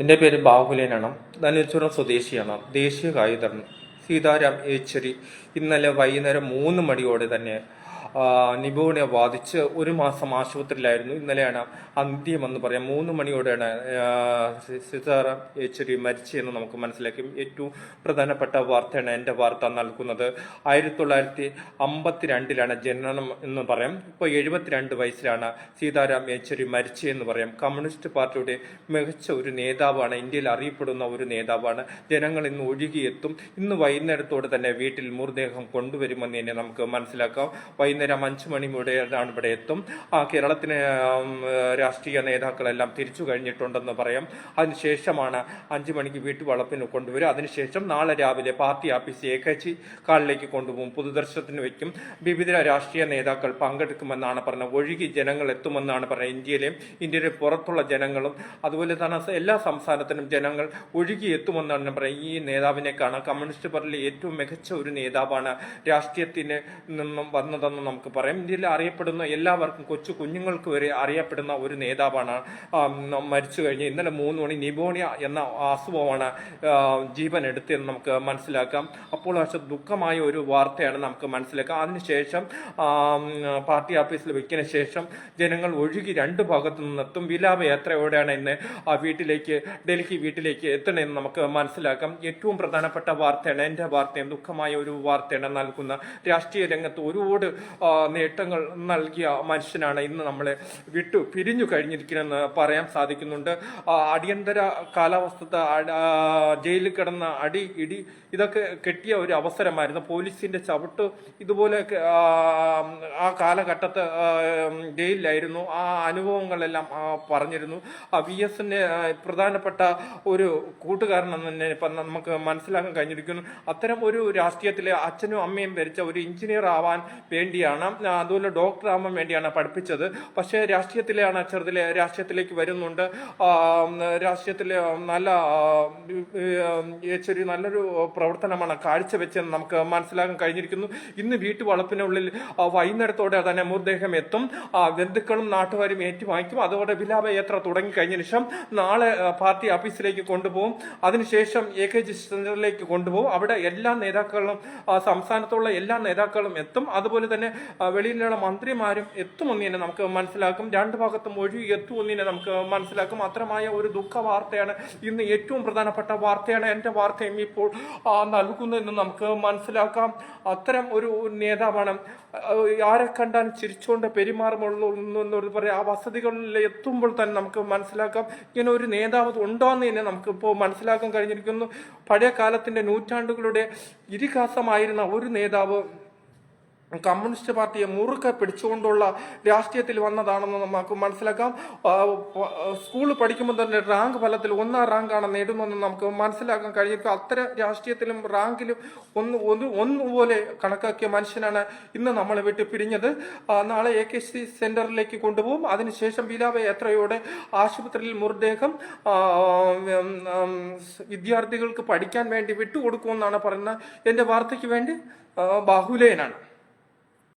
എന്റെ പേര് ബാഹുലേനാണ്. ധനുച്ചുറം സ്വദേശിയാണ്. ദേശീയ കായികതരൻ സീതാരാം യേച്ചേരി. ഇന്നലെ വൈകുന്നേരം മൂന്ന് മണിയോടെ തന്നെ നിബോണിയ ബാധിച്ച് ഒരു മാസം ആശുപത്രിയിലായിരുന്നു. ഇന്നലെയാണ് അന്ത്യമെന്ന് പറയാം. മൂന്ന് മണിയോടെയാണ് സീതാറാം യേച്ചേരി മരിച്ചതെന്ന് നമുക്ക് മനസ്സിലാക്കും. ഏറ്റവും പ്രധാനപ്പെട്ട വാർത്തയാണ് എന്റെ വാർത്ത നൽകുന്നത്. ആയിരത്തി തൊള്ളായിരത്തി അമ്പത്തിരണ്ടിലാണ് ജനനം എന്ന് പറയാം. ഇപ്പോൾ എഴുപത്തിരണ്ട് വയസ്സിലാണ് സീതാറാം യേച്ചേരി മരിച്ചതെന്ന് പറയാം. കമ്മ്യൂണിസ്റ്റ് പാർട്ടിയുടെ മികച്ച ഒരു നേതാവാണ് ഇന്ത്യയിൽ അറിയപ്പെടുന്ന ഒരു നേതാവാണ്. ജനങ്ങൾ ഇന്ന് ഒഴുകിയെത്തും. ഇന്ന് വൈകുന്നേരത്തോടെ തന്നെ വീട്ടിൽ മൃതദേഹം കൊണ്ടുവരുമെന്ന് തന്നെ നമുക്ക് മനസ്സിലാക്കാം. വൈകുന്നേരം അഞ്ചു മണി മുതലാണ് ഇവിടെ എത്തും. ആ കേരളത്തിന് രാഷ്ട്രീയ നേതാക്കളെല്ലാം തിരിച്ചു കഴിഞ്ഞിട്ടുണ്ടെന്ന് പറയാം. അതിനുശേഷമാണ് അഞ്ചു മണിക്ക് വീട്ടുവളപ്പിന് കൊണ്ടുവരും അതിനുശേഷം നാളെ രാവിലെ പാർട്ടി ആഫീസ് ഏകച്ചി കാളിലേക്ക് കൊണ്ടുപോകും. പൊതുദർശനത്തിന് വയ്ക്കും. വിവിധ രാഷ്ട്രീയ നേതാക്കൾ പങ്കെടുക്കുമെന്നാണ് പറഞ്ഞത്. ഒഴുകി ജനങ്ങൾ എത്തുമെന്നാണ് പറഞ്ഞത് ഇന്ത്യയിലെയും ഇന്ത്യയുടെ പുറത്തുള്ള ജനങ്ങളും. അതുപോലെ തന്നെ എല്ലാ സംസ്ഥാനത്തിനും ജനങ്ങൾ ഒഴുകി എത്തുമെന്നാണ് പറയുന്നത് ഈ നേതാവിനെ കാണാം. കമ്മ്യൂണിസ്റ്റ് പാർട്ടിയിലെ ഏറ്റവും മികച്ച ഒരു നേതാവാണ് രാഷ്ട്രീയത്തിന് നിന്നും വന്നതെന്ന് നമുക്ക് പറയാം. ഇന്ത്യയിൽ അറിയപ്പെടുന്ന എല്ലാവർക്കും കൊച്ചു കുഞ്ഞുങ്ങൾക്ക് വരെ അറിയപ്പെടുന്ന ഒരു നേതാവാണ് മരിച്ചു കഴിഞ്ഞ് ഇന്നലെ മൂന്ന് മണി നിബോണിയ എന്ന അസുഖമാണ് ജീവൻ എടുത്തതെന്ന് നമുക്ക് മനസ്സിലാക്കാം. അപ്പോൾ പക്ഷെ ദുഃഖമായ ഒരു വാർത്തയാണ് നമുക്ക് മനസ്സിലാക്കാം. അതിനുശേഷം പാർട്ടി ഓഫീസിൽ വയ്ക്കുന്ന ശേഷം ജനങ്ങൾ ഒഴുകി രണ്ട് ഭാഗത്തു നിന്നെത്തും. വിലാപയാത്രയോടെയാണ് ഇന്ന് ആ വീട്ടിലേക്ക് ഡൽഹി വീട്ടിലേക്ക് എത്തണമെന്ന് നമുക്ക് മനസ്സിലാക്കാം. ഏറ്റവും പ്രധാനപ്പെട്ട വാർത്തയാണ് എന്റെ വാർത്തയും ദുഃഖമായ ഒരു വാർത്തയാണ് നൽകുന്ന രാഷ്ട്രീയ രംഗത്ത് ഒരുപാട് നേട്ടങ്ങൾ നൽകിയ മനുഷ്യനാണ് ഇന്ന് നമ്മളെ വിട്ടു പിരിഞ്ഞു കഴിഞ്ഞിരിക്കണമെന്ന് പറയാൻ സാധിക്കുന്നുണ്ട്. അടിയന്തര കാലാവസ്ഥ ജയിലിൽ കിടന്ന അടി ഇടി ഇതൊക്കെ കെട്ടിയ ഒരു അവസരമായിരുന്നു. പോലീസിന്റെ ചവിട്ട് ഇതുപോലെ ആ, കാലഘട്ടത്ത് ജയിലിലായിരുന്നു. ആ അനുഭവങ്ങളെല്ലാം പറഞ്ഞിരുന്നു. വി എസിന്റെ പ്രധാനപ്പെട്ട ഒരു കൂട്ടുകാരനെന്ന് തന്നെ ഇപ്പം നമുക്ക് മനസ്സിലാക്കാൻ കഴിഞ്ഞിരിക്കുന്നു. അത്തരം ഒരു രാഷ്ട്രീയത്തിലെ അച്ഛനും അമ്മയും ഭരിച്ച ഒരു എഞ്ചിനീയർ ആവാൻ വേണ്ടിയാണ്. അതുപോലെ ഡോക്ടർ ആവാൻ വേണ്ടിയാണ് പഠിപ്പിച്ചത്. പക്ഷേ രാഷ്ട്രീയത്തിലെയാണ് ചെറുതിലെ രാഷ്ട്രീയത്തിലേക്ക് വരുന്നുണ്ട്. രാഷ്ട്രീയത്തിൽ നല്ല ഏച്ചൊരു നല്ലൊരു പ്രവർത്തനമാണ് കാഴ്ചവെച്ചെന്ന് നമുക്ക് മനസ്സിലാക്കാൻ കഴിഞ്ഞിരിക്കുന്നു. ഇന്ന് വീട്ടുവളപ്പിനുള്ളിൽ വളപ്പിനുള്ളിൽ വൈകുന്നേരത്തോടെ തന്നെ മൃതദേഹം എത്തും. ബന്ധുക്കളും നാട്ടുകാരും ഏറ്റുവാങ്ങിക്കും. അതോടെ വിലാപയാത്ര തുടങ്ങി കഴിഞ്ഞ ശേഷം നാളെ പാർട്ടി ഓഫീസിലേക്ക് കൊണ്ടുപോകും. അതിനുശേഷം എ കെ ജി സെന്ററിലേക്ക് കൊണ്ടുപോകും. അവിടെ എല്ലാ നേതാക്കളും സംസ്ഥാനത്തുള്ള എല്ലാ നേതാക്കളും എത്തും. അതുപോലെ തന്നെ വെളിയിലുള്ള മന്ത്രിമാരും എത്തുമെന്ന് തന്നെ നമുക്ക് മനസ്സിലാക്കും. രണ്ട് ഭാഗത്തും ഒഴി എത്തുമെന്ന് തന്നെ നമുക്ക് മനസ്സിലാക്കും. അത്രമായ ഒരു ദുഃഖ വാർത്തയാണ് ഇന്ന് ഏറ്റവും പ്രധാനപ്പെട്ട വാർത്തയാണ് എന്റെ വാർത്തയും ഇപ്പോൾ നൽകുന്നതെന്ന് നമുക്ക് മനസ്സിലാക്കാം. അത്തരം ഒരു നേതാവാണ് ആരെ കണ്ടാൽ ചിരിച്ചുകൊണ്ട് പെരുമാറുമുള്ളൂ എന്നൊരു പറയാം ആ വസതികളിൽ എത്തുമ്പോൾ തന്നെ നമുക്ക് മനസ്സിലാക്കാം. ഇങ്ങനെ ഒരു നേതാവ് ഉണ്ടോ എന്ന് തന്നെ നമുക്ക് ഇപ്പോൾ മനസ്സിലാക്കാൻ കഴിഞ്ഞിരിക്കുന്നു. പഴയ കാലത്തിന്റെ നൂറ്റാണ്ടുകളുടെ ഇതിഹാസമായിരുന്ന ഒരു നേതാവ് കമ്മ്യൂണിസ്റ്റ് പാർട്ടിയെ മുറുക്കെ പിടിച്ചുകൊണ്ടുള്ള രാഷ്ട്രീയത്തിൽ വന്നതാണെന്ന് നമുക്ക് മനസ്സിലാക്കാം. സ്കൂളിൽ പഠിക്കുമ്പോൾ തന്നെ റാങ്ക് ഫലത്തിൽ ഒന്നാം റാങ്കാണ് നേടുന്നതെന്ന് നമുക്ക് മനസ്സിലാക്കാൻ കഴിയും. അത്തരം രാഷ്ട്രീയത്തിലും റാങ്കിലും ഒന്ന് ഒന്ന് ഒന്നുപോലെ കണക്കാക്കിയ മനുഷ്യനാണ് ഇന്ന് നമ്മളെ വിട്ട് പിരിഞ്ഞത്. നാളെ എ കെ സി സെന്ററിലേക്ക് കൊണ്ടുപോകും. അതിനുശേഷം വിലാപ യാത്രയോടെ ആശുപത്രിയിൽ മൃതദേഹം വിദ്യാർത്ഥികൾക്ക് പഠിക്കാൻ വേണ്ടി വിട്ടുകൊടുക്കുമെന്നാണ് പറയുന്നത്. എന്റെ വാർത്തയ്ക്ക് വേണ്ടി ബാഹുലേനാണ്.